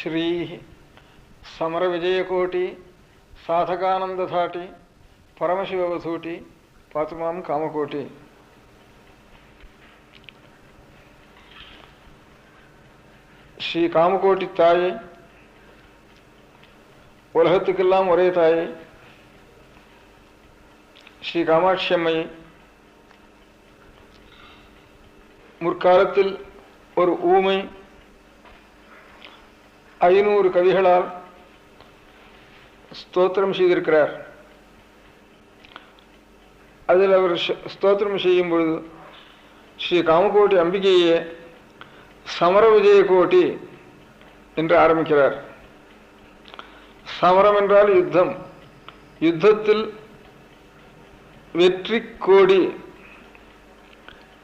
ಶ್ರೀ ಸಮರ ವಿಜಯಕೋಟಿ ಸಾಧಕಾನಂದಧಾಟಿ ಪರಮಶಿವವಧೂಟಿ ಪಾತು ಮಾಂ ಕಾಮಕೋಟಿ ஸ்ரீ காமகோட்டி தாயே உலகத்துக்கெல்லாம் ஒரே தாயே ஸ்ரீ காமாட்சி அம்மையை முற்காலத்தில் ஒரு ஊமை ஐநூறு கவிகளால் ஸ்தோத்திரம் செய்திருக்கிறார். அதில் அவர் ஸ்தோத்திரம் செய்யும் பொழுது ஸ்ரீ காமகோட்டி அம்பிகையே சமர விஜய கோட்டி என்று ஆரம்பிக்கிறார். சமரம் என்றால் யுத்தம். யுத்தத்தில் வெற்றி கோடி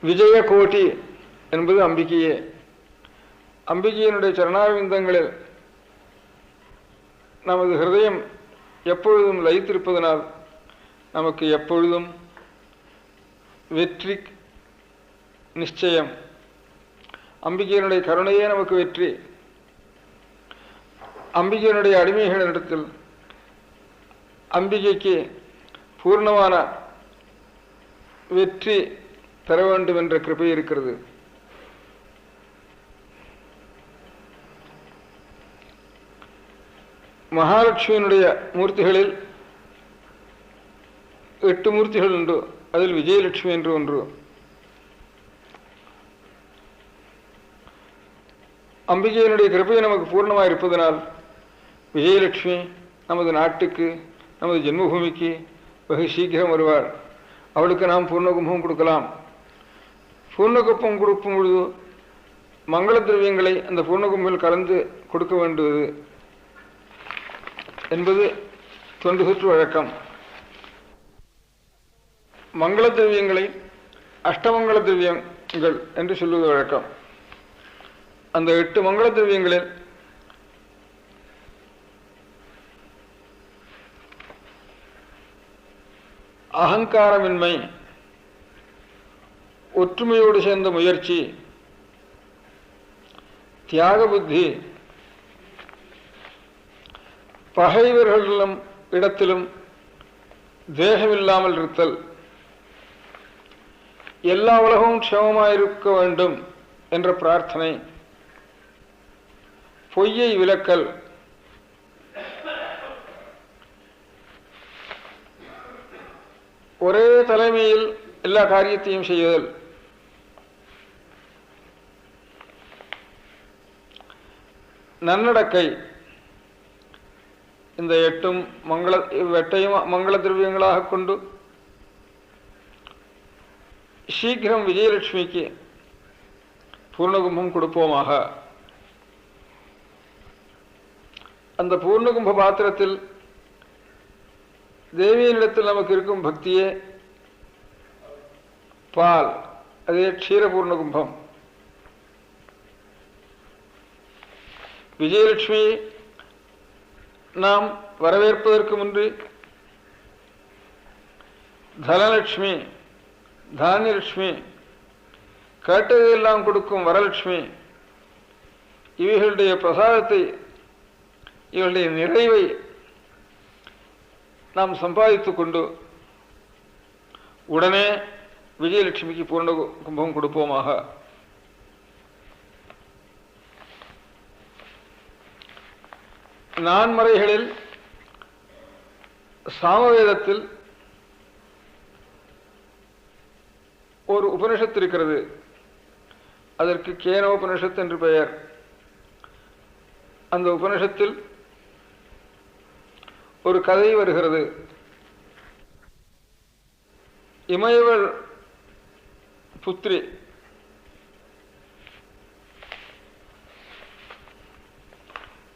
விஜய கோட்டி என்பது அம்பிகையே. அம்பிகையினுடைய சரணாவிந்தங்களில் நமது ஹிருதயம் எப்பொழுதும் லயித்திருப்பதனால் நமக்கு எப்பொழுதும் வெற்றி நிச்சயம். அம்பிகையினுடைய கருணையே நமக்கு வெற்றி. அம்பிகையினுடைய அடிமைகளிடத்தில் அம்பிகைக்கு பூர்ணமான வெற்றி பெற வேண்டும் என்ற கிருபை இருக்கிறது. மகாலட்சுமியினுடைய மூர்த்திகளில் எட்டு மூர்த்திகள் உண்டு. அதில் விஜயலட்சுமி என்று ஒன்று. அம்பிகையினுடைய கிருப்பை நமக்கு பூர்ணமாக இருப்பதனால் விஜயலட்சுமி நமது நாட்டுக்கு நமது ஜென்மபூமிக்கு வெகு சீக்கிரம் வருவாள். அவளுக்கு நாம் பூர்ணகும்பம் கொடுக்கலாம். பூர்ணகுப்பம் கொடுக்கும் பொழுது மங்கள திரவியங்களை அந்த பூர்ணகும்பில் கலந்து கொடுக்க வேண்டியது. என்பது தொண்டு சுற்று வழக்கம். மங்கள திரவியங்களை அஷ்டமங்கள திரவியங்கள் என்று சொல்வது வழக்கம். அந்த எட்டு மங்கள திரவியங்களில் அகங்காரமின்மை ஒற்றுமையோடு சேர்ந்த முயற்சி தியாக புத்தி பகைவர்களிலும் இடத்திலும் தேகமில்லாமல் இருத்தல். எல்லா உலகமும் க்ஷமமாயிருக்க வேண்டும் என்ற பிரார்த்தனை. பொய்யை விலக்கல் ஒரே தலைமையில் எல்லா காரியத்தையும் செய்வதல் நன்னடக்கை. இந்த எட்டும் மங்கள இவ்வெட்டையும் மங்கள திரவியங்களாக கொண்டு சீக்கிரம் விஜயலட்சுமிக்கு பூர்ணகும்பம் கொடுப்போமாக. அந்த பூர்ணகும்ப பாத்திரத்தில் தேவியினிடத்தில் நமக்கு இருக்கும் பக்தியே பால். அதே க்ஷீரபூர்ண கும்பம் விஜயலட்சுமி நாம் வரவேற்பதற்கு முன்பு தனலட்சுமி தானியலட்சுமி கேட்டதையெல்லாம் கொடுக்கும் வரலட்சுமி இவைகளுடைய பிரசாதத்தை இவளுடைய நிறைவை நாம் சம்பாதித்து கொண்டு உடனே விஜயலட்சுமிக்கு பூர்ண கும்பம் கொடுப்போமாக. நான்மறைகளில் சாமவேதத்தில் ஒரு உபனிஷத்து இருக்கிறது. அதற்கு கேனோபனிஷத் என்று பெயர். அந்த உபனிஷத்தில் ஒரு கதை வருகிறது. இமயவள் புத்திரி.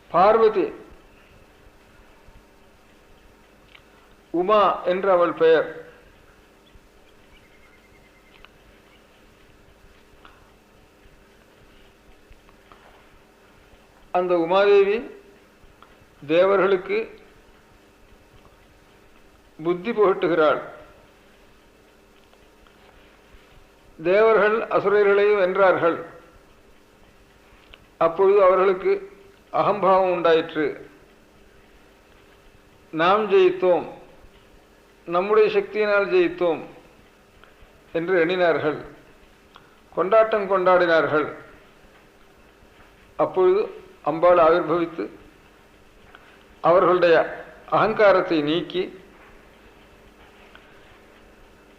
பார்வதி உமா என்று அவள் பெயர். அந்த உமாதேவி தேவர்களுக்கு புத்தி புகட்டுகிறாள். தேவர்கள் அசுரர்களையும் வென்றார்கள். அப்பொழுது அவர்களுக்கு அகம்பாவம் உண்டாயிற்று. நாம் ஜெயித்தோம். நம்முடைய சக்தியினால் ஜெயித்தோம் என்று எண்ணினார்கள். கொண்டாட்டம் கொண்டாடினார்கள். அப்பொழுது அம்பாள் ஆவிர்வவித்து அவர்களுடைய அகங்காரத்தை நீக்கி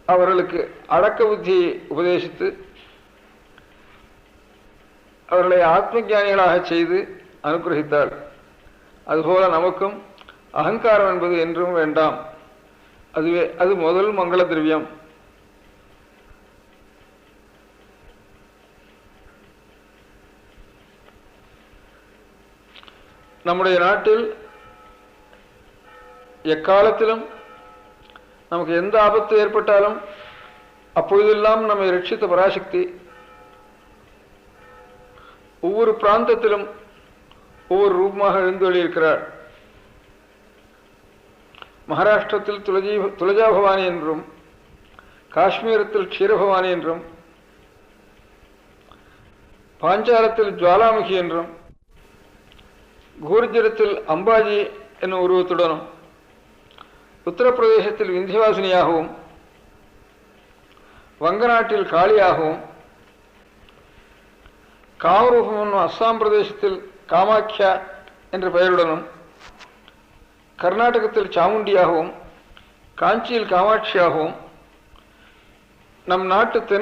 அவர்களுக்கு அடக்க புத்தியை உபதேசித்து அவர்களை ஆத்ம ஞானிகளாக செய்து அனுகிரகித்தாள். அதுபோல நமக்கும் அகங்காரம் என்பது என்றும் வேண்டாம். அதுவே அது முதல் மங்கள திரவியம். நம்முடைய நாட்டில் எக்காலத்திலும் நமக்கு எந்த ஆபத்து ஏற்பட்டாலும் அப்பொழுதெல்லாம் நம்மை ரட்சித்த பராசக்தி. ஒவ்வொரு பிராந்தத்திலும் ஒவ்வொரு ரூபமாக எழுந்தொழியிருக்கிறார் மகாராஷ்டிரத்தில் துளஜி துளஜா பவானி என்றும் காஷ்மீரத்தில் க்ஷீரபவானி என்றும் பாஞ்சாலத்தில் ஜுவாலாமுகி என்றும் கூர்ஜரத்தில் அம்பாஜி என்னும் உருவத்துடனும் உத்தரப்பிரதேசத்தில் விந்தியவாசினியாகவும் வங்க நாட்டில் காளியாகவும் காமரூபம் என்னும் அஸ்ஸாம் பிரதேசத்தில் காமாக்கியா என்ற பெயருடனும் கர்நாடகத்தில் சாமுண்டியாகவும் காஞ்சியில் காமாட்சியாகவும் நம் நாட்டு தென்